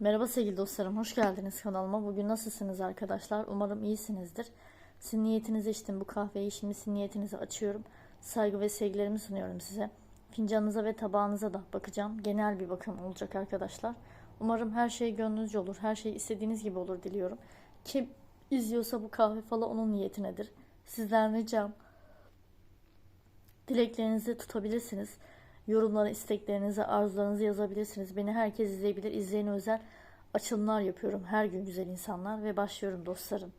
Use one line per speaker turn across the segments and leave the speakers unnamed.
Merhaba sevgili dostlarım, hoş geldiniz kanalıma. Bugün nasılsınız arkadaşlar? Umarım iyisinizdir. Sizin niyetinize içtim bu kahveyi. Şimdi sizin niyetinizi açıyorum. Saygı ve sevgilerimi sunuyorum size. Fincanınıza ve tabağınıza da bakacağım. Genel bir bakım olacak arkadaşlar. Umarım her şey gönlünüzce olur. Her şey istediğiniz gibi olur diliyorum. Kim izliyorsa bu kahve falan onun niyetinedir. Sizden ricam dileklerinizi tutabilirsiniz. Yorumlara isteklerinizi, arzularınızı yazabilirsiniz. Beni herkes izleyebilir. İzleyene özel açılımlar yapıyorum. Her gün güzel insanlar ve başlıyorum dostlarım.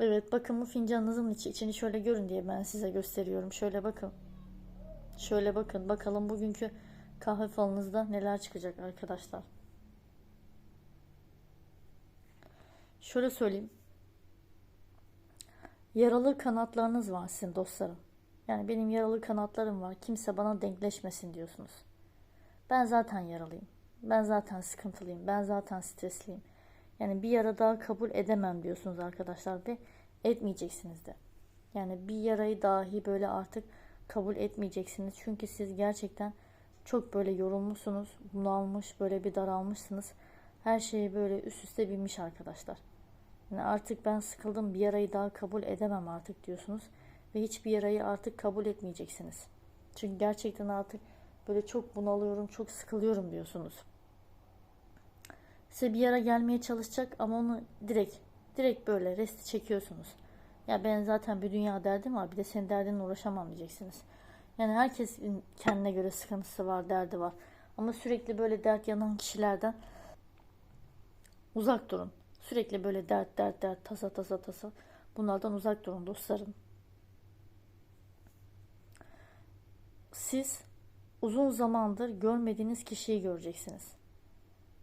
Evet bakın bu fincanınızın içi, içini şöyle görün diye ben size gösteriyorum. Şöyle bakın. Şöyle bakın. Bakalım bugünkü kahve falınızda neler çıkacak arkadaşlar. Şöyle söyleyeyim. Yaralı kanatlarınız var sizin dostlarım. Yani benim yaralı kanatlarım var. Kimse bana denkleşmesin diyorsunuz. Ben zaten yaralıyım. Ben zaten sıkıntılıyım. Ben zaten stresliyim. Yani bir yara daha kabul edemem diyorsunuz arkadaşlar ve etmeyeceksiniz de. Yani bir yarayı dahi böyle artık kabul etmeyeceksiniz. Çünkü siz gerçekten çok böyle yorulmuşsunuz, bunalmış, böyle bir daralmışsınız. Her şeyi böyle üst üste binmiş arkadaşlar. Yani artık ben sıkıldım bir yarayı daha kabul edemem artık diyorsunuz. Ve hiçbir yarayı artık kabul etmeyeceksiniz. Çünkü gerçekten artık böyle çok bunalıyorum, çok sıkılıyorum diyorsunuz. Size bir yara gelmeye çalışacak ama onu direkt, direkt böyle resti çekiyorsunuz. Ya ben zaten bir dünya derdim var bir de senin derdinle uğraşamam diyeceksiniz. Yani herkesin kendine göre sıkıntısı var, derdi var. Ama sürekli böyle dert yanan kişilerden uzak durun. Sürekli böyle dert dert dert tasa tasa tasa bunlardan uzak durun dostlarım. Siz uzun zamandır görmediğiniz kişiyi göreceksiniz.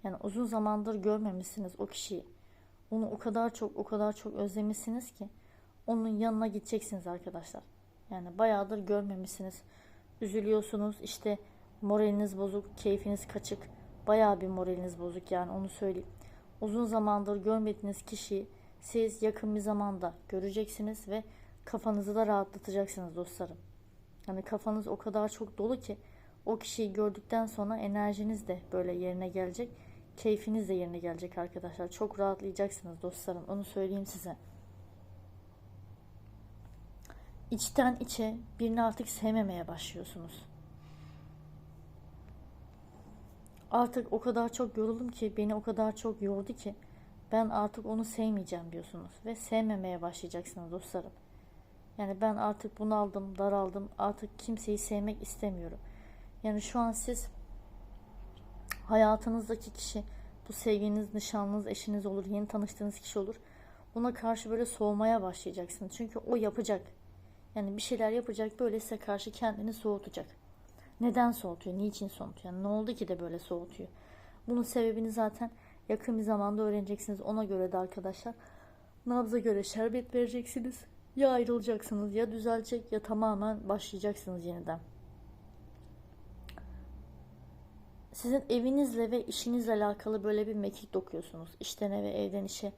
Yani uzun zamandır görmemişsiniz o kişiyi. Onu o kadar çok o kadar çok özlemişsiniz ki onun yanına gideceksiniz arkadaşlar. Yani bayağıdır görmemişsiniz. Üzülüyorsunuz işte moraliniz bozuk, keyfiniz kaçık. Bayağı bir moraliniz bozuk yani onu söyleyeyim. Uzun zamandır görmediğiniz kişiyi siz yakın bir zamanda göreceksiniz ve kafanızı da rahatlatacaksınız dostlarım. Yani kafanız o kadar çok dolu ki o kişiyi gördükten sonra enerjiniz de böyle yerine gelecek. Keyfiniz de yerine gelecek arkadaşlar. Çok rahatlayacaksınız dostlarım. Onu söyleyeyim size. İçten içe birini artık sevmemeye başlıyorsunuz. Artık o kadar çok yoruldum ki beni o kadar çok yordu ki ben artık onu sevmeyeceğim diyorsunuz ve sevmemeye başlayacaksınız dostlarım. Yani ben artık bunaldım, daraldım. Artık kimseyi sevmek istemiyorum. Yani şu an siz hayatınızdaki kişi bu sevginiz, nişanlınız, eşiniz olur, yeni tanıştığınız kişi olur. Ona karşı böyle soğumaya başlayacaksınız. Çünkü o yapacak. Yani bir şeyler yapacak, böyle size karşı kendini soğutacak. Neden soğutuyor? Niçin soğutuyor? Ne oldu ki de böyle soğutuyor? Bunun sebebini zaten yakın bir zamanda öğreneceksiniz. Ona göre de arkadaşlar nabza göre şerbet vereceksiniz. Ya ayrılacaksınız ya düzelecek ya tamamen başlayacaksınız yeniden. Sizin evinizle ve işinizle alakalı böyle bir mekik dokuyorsunuz. İşten eve, evden işe.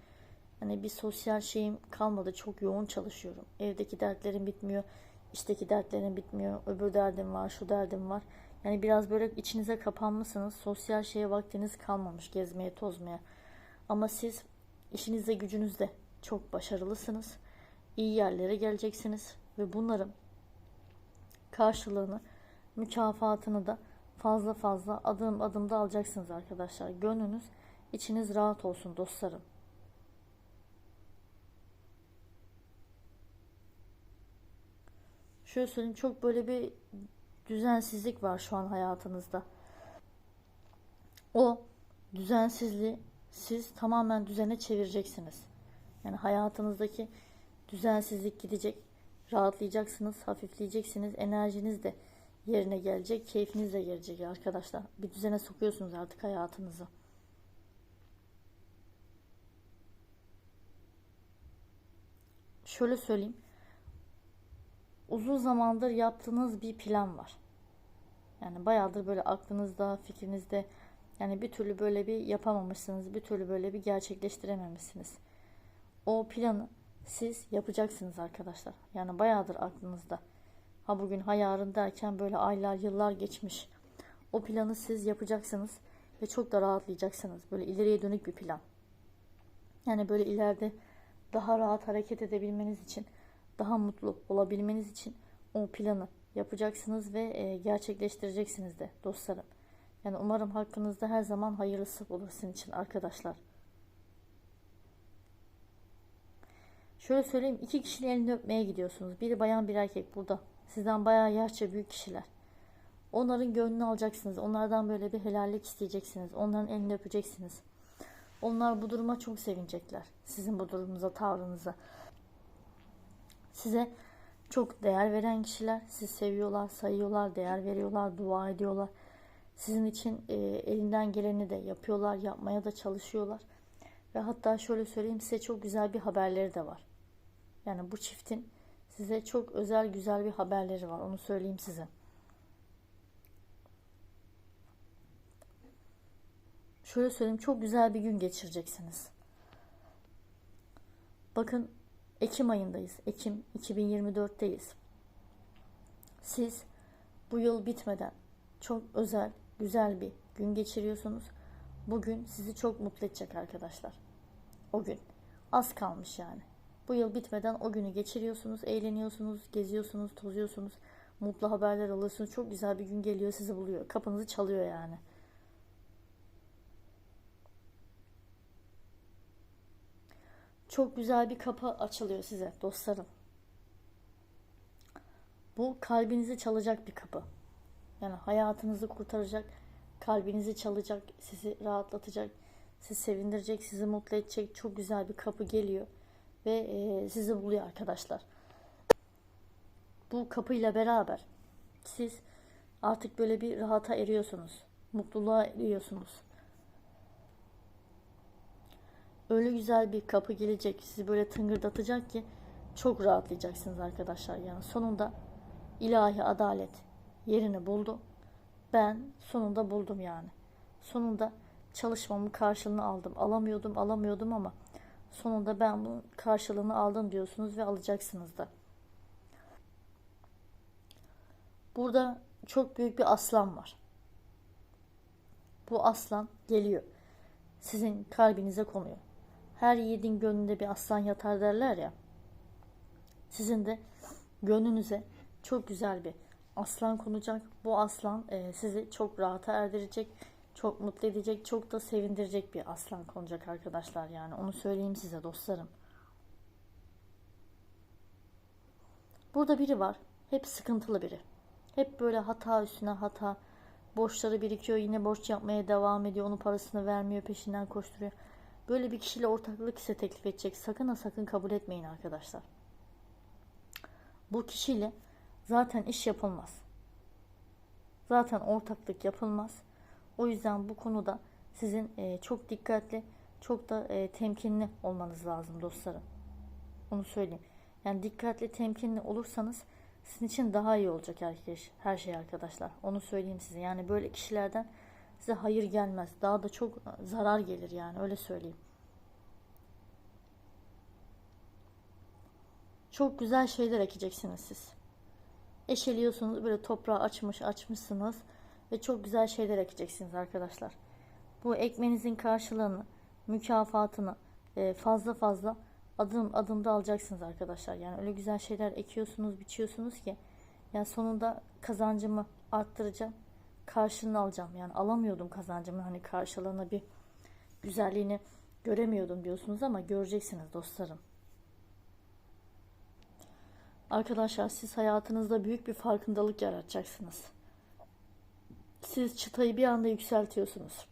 Hani bir sosyal şeyim kalmadı. Çok yoğun çalışıyorum. Evdeki dertlerim bitmiyor. İşteki dertlerim bitmiyor. Öbür derdim var, şu derdim var. Yani biraz böyle içinize kapanmışsınız. Sosyal şeye vaktiniz kalmamış gezmeye, tozmaya. Ama siz işinizde, gücünüzde çok başarılısınız iyi yerlere geleceksiniz ve bunların karşılığını, mükafatını da fazla fazla adım adım da alacaksınız arkadaşlar. Gönlünüz, içiniz rahat olsun dostlarım. Şöyle söyleyeyim çok böyle bir düzensizlik var şu an hayatınızda. O düzensizliği siz tamamen düzene çevireceksiniz. Yani hayatınızdaki düzensizlik gidecek. Rahatlayacaksınız, hafifleyeceksiniz. Enerjiniz de yerine gelecek. Keyfiniz de gelecek arkadaşlar. Bir düzene sokuyorsunuz artık hayatınızı. Şöyle söyleyeyim. Uzun zamandır yaptığınız bir plan var. Yani bayağıdır böyle aklınızda, fikrinizde yani bir türlü böyle bir yapamamışsınız. Bir türlü böyle bir gerçekleştirememişsiniz. O planı siz yapacaksınız arkadaşlar. Yani bayağıdır aklınızda. Ha bugün ha yarın derken böyle aylar yıllar geçmiş. O planı siz yapacaksınız ve çok da rahatlayacaksınız. Böyle ileriye dönük bir plan. Yani böyle ileride daha rahat hareket edebilmeniz için, daha mutlu olabilmeniz için o planı yapacaksınız ve e, gerçekleştireceksiniz de dostlarım. Yani umarım hakkınızda her zaman hayırlısı olur sizin için arkadaşlar. Şöyle söyleyeyim iki kişinin elini öpmeye gidiyorsunuz. Biri bayan bir erkek burada. Sizden bayağı yaşça büyük kişiler. Onların gönlünü alacaksınız. Onlardan böyle bir helallik isteyeceksiniz. Onların elini öpeceksiniz. Onlar bu duruma çok sevinecekler. Sizin bu durumunuza, tavrınıza. Size çok değer veren kişiler. Sizi seviyorlar, sayıyorlar, değer veriyorlar, dua ediyorlar. Sizin için e, elinden geleni de yapıyorlar, yapmaya da çalışıyorlar. Ve hatta şöyle söyleyeyim size çok güzel bir haberleri de var. Yani bu çiftin size çok özel güzel bir haberleri var. Onu söyleyeyim size. Şöyle söyleyeyim çok güzel bir gün geçireceksiniz. Bakın Ekim ayındayız. Ekim 2024'teyiz. Siz bu yıl bitmeden çok özel, güzel bir gün geçiriyorsunuz. Bugün sizi çok mutlu edecek arkadaşlar. O gün. Az kalmış yani. Bu yıl bitmeden o günü geçiriyorsunuz, eğleniyorsunuz, geziyorsunuz, tozuyorsunuz. Mutlu haberler alıyorsunuz. Çok güzel bir gün geliyor, sizi buluyor. Kapınızı çalıyor yani. Çok güzel bir kapı açılıyor size dostlarım. Bu kalbinizi çalacak bir kapı. Yani hayatınızı kurtaracak, kalbinizi çalacak, sizi rahatlatacak, sizi sevindirecek, sizi mutlu edecek çok güzel bir kapı geliyor ve e, sizi buluyor arkadaşlar. Bu kapıyla beraber siz artık böyle bir rahata eriyorsunuz. Mutluluğa eriyorsunuz. Öyle güzel bir kapı gelecek, sizi böyle tıngırdatacak ki çok rahatlayacaksınız arkadaşlar. Yani sonunda ilahi adalet yerini buldu. Ben sonunda buldum yani. Sonunda çalışmamın karşılığını aldım. Alamıyordum, alamıyordum ama sonunda ben bunun karşılığını aldım diyorsunuz ve alacaksınız da. Burada çok büyük bir aslan var. Bu aslan geliyor. Sizin kalbinize konuyor. Her yiğidin gönlünde bir aslan yatar derler ya. Sizin de gönlünüze çok güzel bir aslan konacak. Bu aslan e, sizi çok rahata erdirecek, çok mutlu edecek, çok da sevindirecek bir aslan konacak arkadaşlar. Yani onu söyleyeyim size dostlarım. Burada biri var. Hep sıkıntılı biri. Hep böyle hata üstüne hata. Borçları birikiyor. Yine borç yapmaya devam ediyor. Onun parasını vermiyor. Peşinden koşturuyor. Böyle bir kişiyle ortaklık size teklif edecek. Sakın ha sakın kabul etmeyin arkadaşlar. Bu kişiyle zaten iş yapılmaz. Zaten ortaklık yapılmaz. O yüzden bu konuda sizin e, çok dikkatli, çok da e, temkinli olmanız lazım dostlarım. Onu söyleyeyim. Yani dikkatli, temkinli olursanız sizin için daha iyi olacak her, her şey arkadaşlar. Onu söyleyeyim size. Yani böyle kişilerden size hayır gelmez. Daha da çok zarar gelir yani öyle söyleyeyim. Çok güzel şeyler ekeceksiniz siz. Eşeliyorsunuz böyle toprağı açmış açmışsınız ve çok güzel şeyler ekeceksiniz arkadaşlar. Bu ekmenizin karşılığını, mükafatını e, fazla fazla adım adımda alacaksınız arkadaşlar. Yani öyle güzel şeyler ekiyorsunuz, biçiyorsunuz ki yani sonunda kazancımı arttıracağım karşılığını alacağım. Yani alamıyordum kazancımı hani karşılığını bir güzelliğini göremiyordum diyorsunuz ama göreceksiniz dostlarım. Arkadaşlar siz hayatınızda büyük bir farkındalık yaratacaksınız. Siz çıtayı bir anda yükseltiyorsunuz.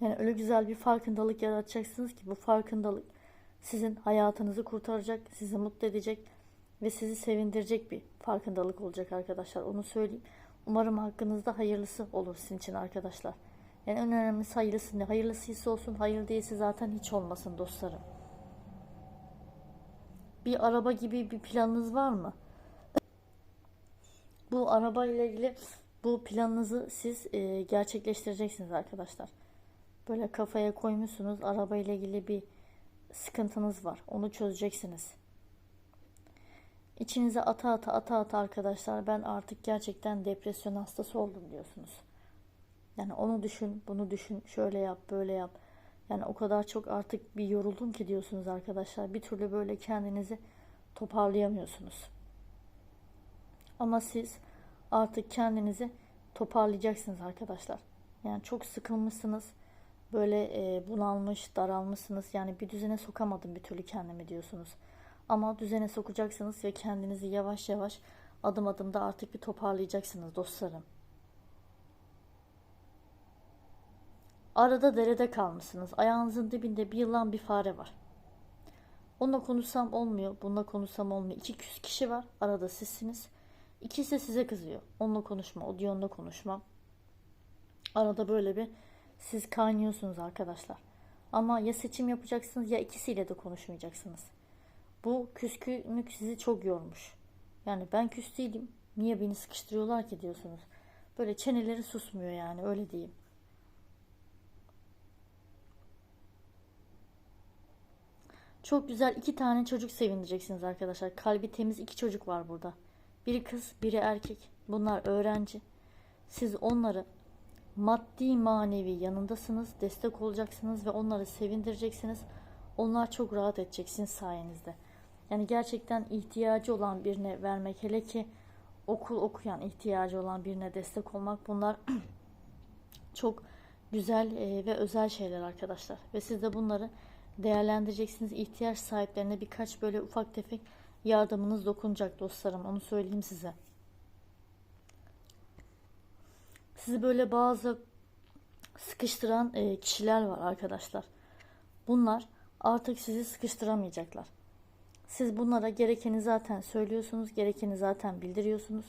Yani öyle güzel bir farkındalık yaratacaksınız ki bu farkındalık sizin hayatınızı kurtaracak, sizi mutlu edecek ve sizi sevindirecek bir farkındalık olacak arkadaşlar. Onu söyleyeyim. Umarım hakkınızda hayırlısı olur sizin için arkadaşlar. Yani en önemlisi hayırlısı ne? Hayırlısıysa olsun, hayır değilse zaten hiç olmasın dostlarım. Bir araba gibi bir planınız var mı? Bu araba ile ilgili bu planınızı siz e, gerçekleştireceksiniz arkadaşlar. Böyle kafaya koymuşsunuz araba ile ilgili bir sıkıntınız var. Onu çözeceksiniz. İçinize ata ata ata ata arkadaşlar ben artık gerçekten depresyon hastası oldum diyorsunuz. Yani onu düşün, bunu düşün, şöyle yap, böyle yap. Yani o kadar çok artık bir yoruldum ki diyorsunuz arkadaşlar. Bir türlü böyle kendinizi toparlayamıyorsunuz. Ama siz artık kendinizi toparlayacaksınız arkadaşlar. Yani çok sıkılmışsınız. Böyle e, bunalmış, daralmışsınız. Yani bir düzene sokamadım bir türlü kendimi diyorsunuz. Ama düzene sokacaksınız ve kendinizi yavaş yavaş adım adım da artık bir toparlayacaksınız dostlarım. Arada derede kalmışsınız. Ayağınızın dibinde bir yılan bir fare var. Onunla konuşsam olmuyor, bununla konuşsam olmuyor. İki küs kişi var, arada sizsiniz. İkisi size kızıyor. Onunla konuşma, o diyor onunla konuşma. Arada böyle bir siz kaynıyorsunuz arkadaşlar. Ama ya seçim yapacaksınız ya ikisiyle de konuşmayacaksınız. Bu küskünlük sizi çok yormuş. Yani ben küs değilim. Niye beni sıkıştırıyorlar ki diyorsunuz. Böyle çeneleri susmuyor yani öyle diyeyim. Çok güzel iki tane çocuk sevindireceksiniz arkadaşlar. Kalbi temiz iki çocuk var burada. Biri kız, biri erkek. Bunlar öğrenci. Siz onları maddi manevi yanındasınız, destek olacaksınız ve onları sevindireceksiniz. Onlar çok rahat edeceksiniz sayenizde. Yani gerçekten ihtiyacı olan birine vermek hele ki okul okuyan ihtiyacı olan birine destek olmak bunlar çok güzel e, ve özel şeyler arkadaşlar. Ve siz de bunları değerlendireceksiniz. İhtiyaç sahiplerine birkaç böyle ufak tefek yardımınız dokunacak dostlarım. Onu söyleyeyim size. Sizi böyle bazı sıkıştıran e, kişiler var arkadaşlar. Bunlar artık sizi sıkıştıramayacaklar. Siz bunlara gerekeni zaten söylüyorsunuz, gerekeni zaten bildiriyorsunuz.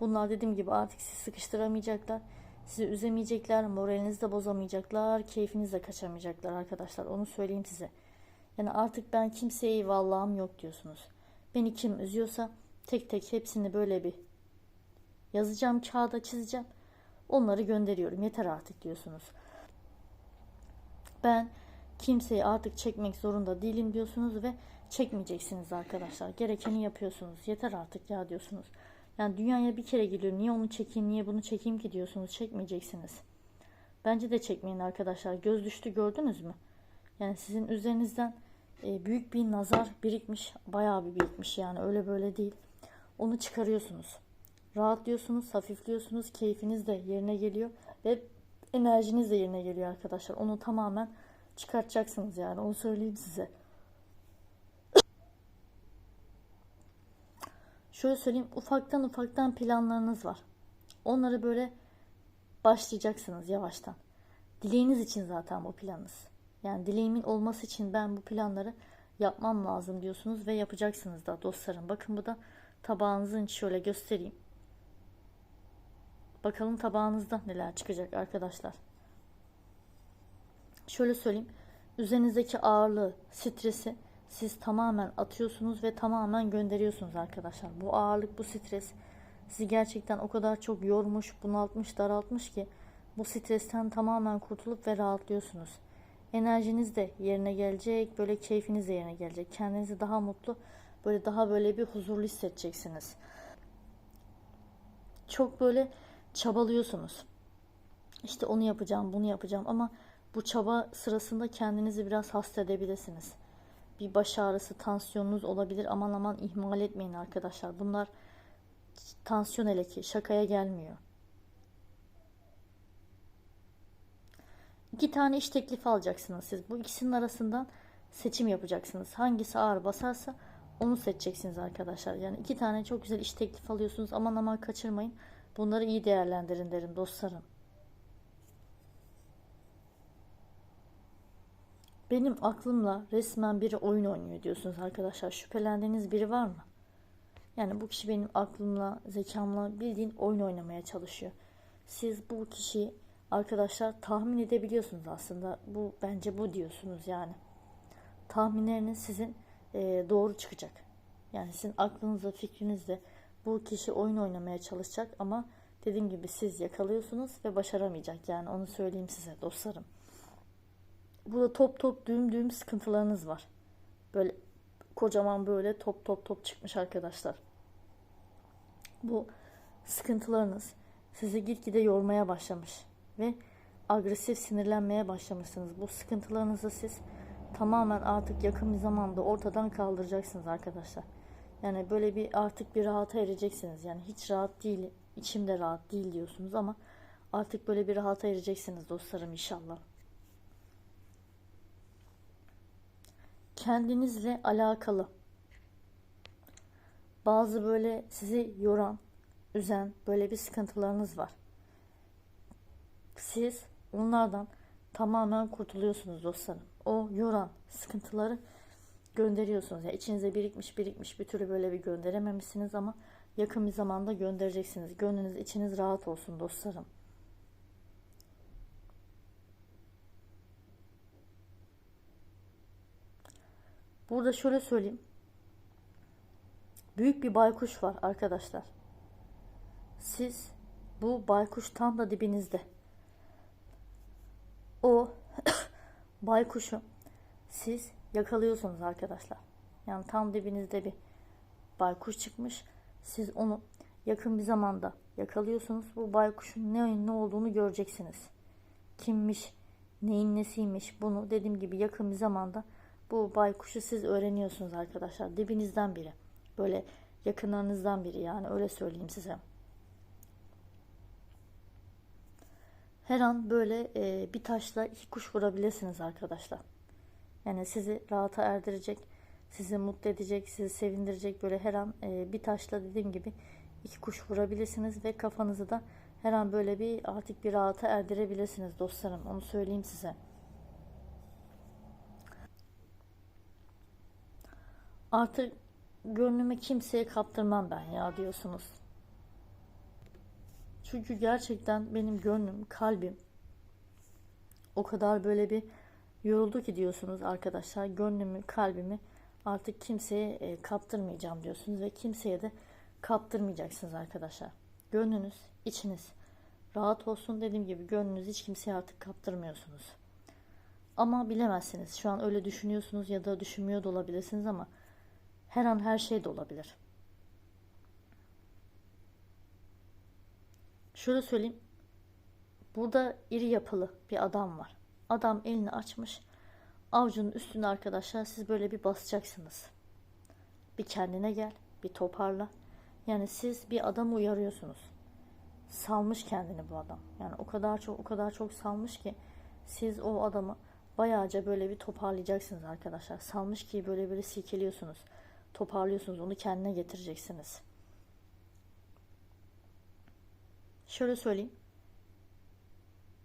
Bunlar dediğim gibi artık sizi sıkıştıramayacaklar. Sizi üzemeyecekler, moralinizi de bozamayacaklar, keyfinizi de kaçamayacaklar arkadaşlar. Onu söyleyeyim size. Yani artık ben kimseye eyvallahım yok diyorsunuz. Beni kim üzüyorsa tek tek hepsini böyle bir yazacağım, kağıda çizeceğim. Onları gönderiyorum. Yeter artık diyorsunuz. Ben kimseyi artık çekmek zorunda değilim diyorsunuz ve çekmeyeceksiniz arkadaşlar. Gerekeni yapıyorsunuz. Yeter artık ya diyorsunuz. Yani dünyaya bir kere geliyor. Niye onu çekeyim, niye bunu çekeyim ki diyorsunuz. Çekmeyeceksiniz. Bence de çekmeyin arkadaşlar. Göz düştü gördünüz mü? Yani sizin üzerinizden e, büyük bir nazar birikmiş. Bayağı bir birikmiş yani öyle böyle değil. Onu çıkarıyorsunuz. Rahatlıyorsunuz, hafifliyorsunuz. Keyfiniz de yerine geliyor. Ve enerjiniz de yerine geliyor arkadaşlar. Onu tamamen çıkartacaksınız yani. Onu söyleyeyim size. Şöyle söyleyeyim. Ufaktan ufaktan planlarınız var. Onları böyle başlayacaksınız yavaştan. Dileğiniz için zaten bu planınız. Yani dileğimin olması için ben bu planları yapmam lazım diyorsunuz ve yapacaksınız da dostlarım. Bakın bu da tabağınızın şöyle göstereyim. Bakalım tabağınızda neler çıkacak arkadaşlar. Şöyle söyleyeyim. Üzerinizdeki ağırlığı, stresi siz tamamen atıyorsunuz ve tamamen gönderiyorsunuz arkadaşlar. Bu ağırlık, bu stres sizi gerçekten o kadar çok yormuş, bunaltmış, daraltmış ki bu stresten tamamen kurtulup ve rahatlıyorsunuz. Enerjiniz de yerine gelecek, böyle keyfiniz de yerine gelecek. Kendinizi daha mutlu, böyle daha böyle bir huzurlu hissedeceksiniz. Çok böyle çabalıyorsunuz. İşte onu yapacağım, bunu yapacağım ama bu çaba sırasında kendinizi biraz hasta edebilirsiniz. Bir baş ağrısı, tansiyonunuz olabilir. Aman aman ihmal etmeyin arkadaşlar. Bunlar tansiyon hele ki şakaya gelmiyor. İki tane iş teklifi alacaksınız siz. Bu ikisinin arasından seçim yapacaksınız. Hangisi ağır basarsa onu seçeceksiniz arkadaşlar. Yani iki tane çok güzel iş teklifi alıyorsunuz. Aman aman kaçırmayın. Bunları iyi değerlendirin derim dostlarım. Benim aklımla resmen biri oyun oynuyor diyorsunuz arkadaşlar. Şüphelendiğiniz biri var mı? Yani bu kişi benim aklımla, zekamla bildiğin oyun oynamaya çalışıyor. Siz bu kişiyi arkadaşlar tahmin edebiliyorsunuz aslında. Bu bence bu diyorsunuz yani. Tahminleriniz sizin e, doğru çıkacak. Yani sizin aklınızla, fikrinizle bu kişi oyun oynamaya çalışacak ama dediğim gibi siz yakalıyorsunuz ve başaramayacak. Yani onu söyleyeyim size dostlarım. Burada top top düğüm düğüm sıkıntılarınız var. Böyle kocaman böyle top top top çıkmış arkadaşlar. Bu sıkıntılarınız sizi gitgide yormaya başlamış ve agresif sinirlenmeye başlamışsınız. Bu sıkıntılarınızı siz tamamen artık yakın bir zamanda ortadan kaldıracaksınız arkadaşlar. Yani böyle bir artık bir rahata ereceksiniz. Yani hiç rahat değil, içimde rahat değil diyorsunuz ama artık böyle bir rahata ereceksiniz dostlarım inşallah. Kendinizle alakalı bazı böyle sizi yoran, üzen böyle bir sıkıntılarınız var. Siz onlardan tamamen kurtuluyorsunuz dostlarım. O yoran sıkıntıları gönderiyorsunuz. Yani içinize birikmiş birikmiş bir türlü böyle bir gönderememişsiniz ama yakın bir zamanda göndereceksiniz. Gönlünüz içiniz rahat olsun dostlarım. Burada şöyle söyleyeyim. Büyük bir baykuş var arkadaşlar. Siz bu baykuş tam da dibinizde. O baykuşu siz yakalıyorsunuz arkadaşlar. Yani tam dibinizde bir baykuş çıkmış. Siz onu yakın bir zamanda yakalıyorsunuz. Bu baykuşun ne, ne olduğunu göreceksiniz. Kimmiş, neyin nesiymiş bunu dediğim gibi yakın bir zamanda bu baykuşu siz öğreniyorsunuz arkadaşlar. Dibinizden biri. Böyle yakınlarınızdan biri yani öyle söyleyeyim size. Her an böyle e, bir taşla iki kuş vurabilirsiniz arkadaşlar. Yani sizi rahata erdirecek, sizi mutlu edecek, sizi sevindirecek böyle her an e, bir taşla dediğim gibi iki kuş vurabilirsiniz ve kafanızı da her an böyle bir artık bir rahata erdirebilirsiniz dostlarım. Onu söyleyeyim size. Artık gönlümü kimseye kaptırmam ben ya diyorsunuz. Çünkü gerçekten benim gönlüm, kalbim o kadar böyle bir yoruldu ki diyorsunuz arkadaşlar. Gönlümü, kalbimi artık kimseye e, kaptırmayacağım diyorsunuz ve kimseye de kaptırmayacaksınız arkadaşlar. Gönlünüz, içiniz rahat olsun. Dediğim gibi gönlünüz hiç kimseye artık kaptırmıyorsunuz. Ama bilemezsiniz. Şu an öyle düşünüyorsunuz ya da düşünmüyor da olabilirsiniz ama her an her şey de olabilir. Şöyle söyleyeyim. Burada iri yapılı bir adam var. Adam elini açmış. Avcunun üstüne arkadaşlar siz böyle bir basacaksınız. Bir kendine gel. Bir toparla. Yani siz bir adamı uyarıyorsunuz. Salmış kendini bu adam. Yani o kadar çok o kadar çok salmış ki siz o adamı bayağıca böyle bir toparlayacaksınız arkadaşlar. Salmış ki böyle böyle silkeliyorsunuz. Toparlıyorsunuz. Onu kendine getireceksiniz. Şöyle söyleyeyim.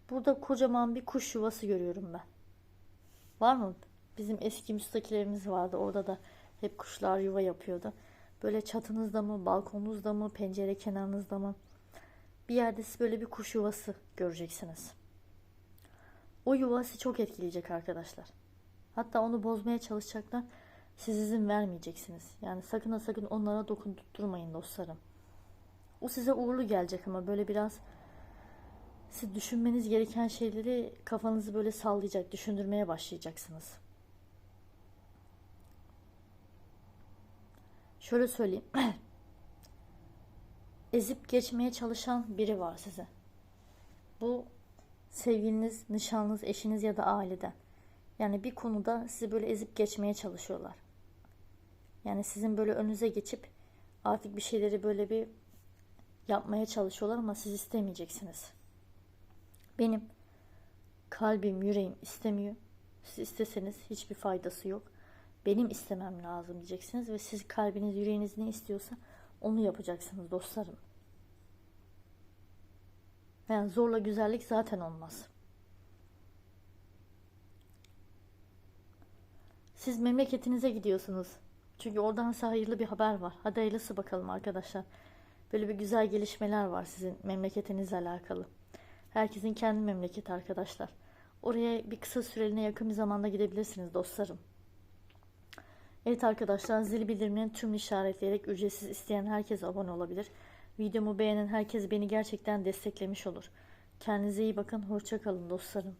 Burada kocaman bir kuş yuvası görüyorum ben. Var mı? Bizim eski müstakillerimiz vardı. Orada da hep kuşlar yuva yapıyordu. Böyle çatınızda mı, balkonunuzda mı, pencere kenarınızda mı? Bir yerde siz böyle bir kuş yuvası göreceksiniz. O yuvası çok etkileyecek arkadaşlar. Hatta onu bozmaya çalışacaklar. Siz izin vermeyeceksiniz. Yani sakın ha sakın onlara dokundurmayın dostlarım. O size uğurlu gelecek ama böyle biraz siz düşünmeniz gereken şeyleri kafanızı böyle sallayacak, düşündürmeye başlayacaksınız. Şöyle söyleyeyim. Ezip geçmeye çalışan biri var size. Bu sevgiliniz, nişanlınız, eşiniz ya da aileden. Yani bir konuda sizi böyle ezip geçmeye çalışıyorlar. Yani sizin böyle önünüze geçip artık bir şeyleri böyle bir yapmaya çalışıyorlar ama siz istemeyeceksiniz. Benim kalbim, yüreğim istemiyor. Siz isteseniz hiçbir faydası yok. Benim istemem lazım diyeceksiniz ve siz kalbiniz, yüreğiniz ne istiyorsa onu yapacaksınız dostlarım. Yani zorla güzellik zaten olmaz. Siz memleketinize gidiyorsunuz. Çünkü oradan size hayırlı bir haber var. Hadi hayırlısı bakalım arkadaşlar. Böyle bir güzel gelişmeler var sizin memleketinizle alakalı. Herkesin kendi memleketi arkadaşlar. Oraya bir kısa süreliğine yakın bir zamanda gidebilirsiniz dostlarım. Evet arkadaşlar zil bildirimlerini tüm işaretleyerek ücretsiz isteyen herkes abone olabilir. Videomu beğenen herkes beni gerçekten desteklemiş olur. Kendinize iyi bakın. Hoşçakalın dostlarım.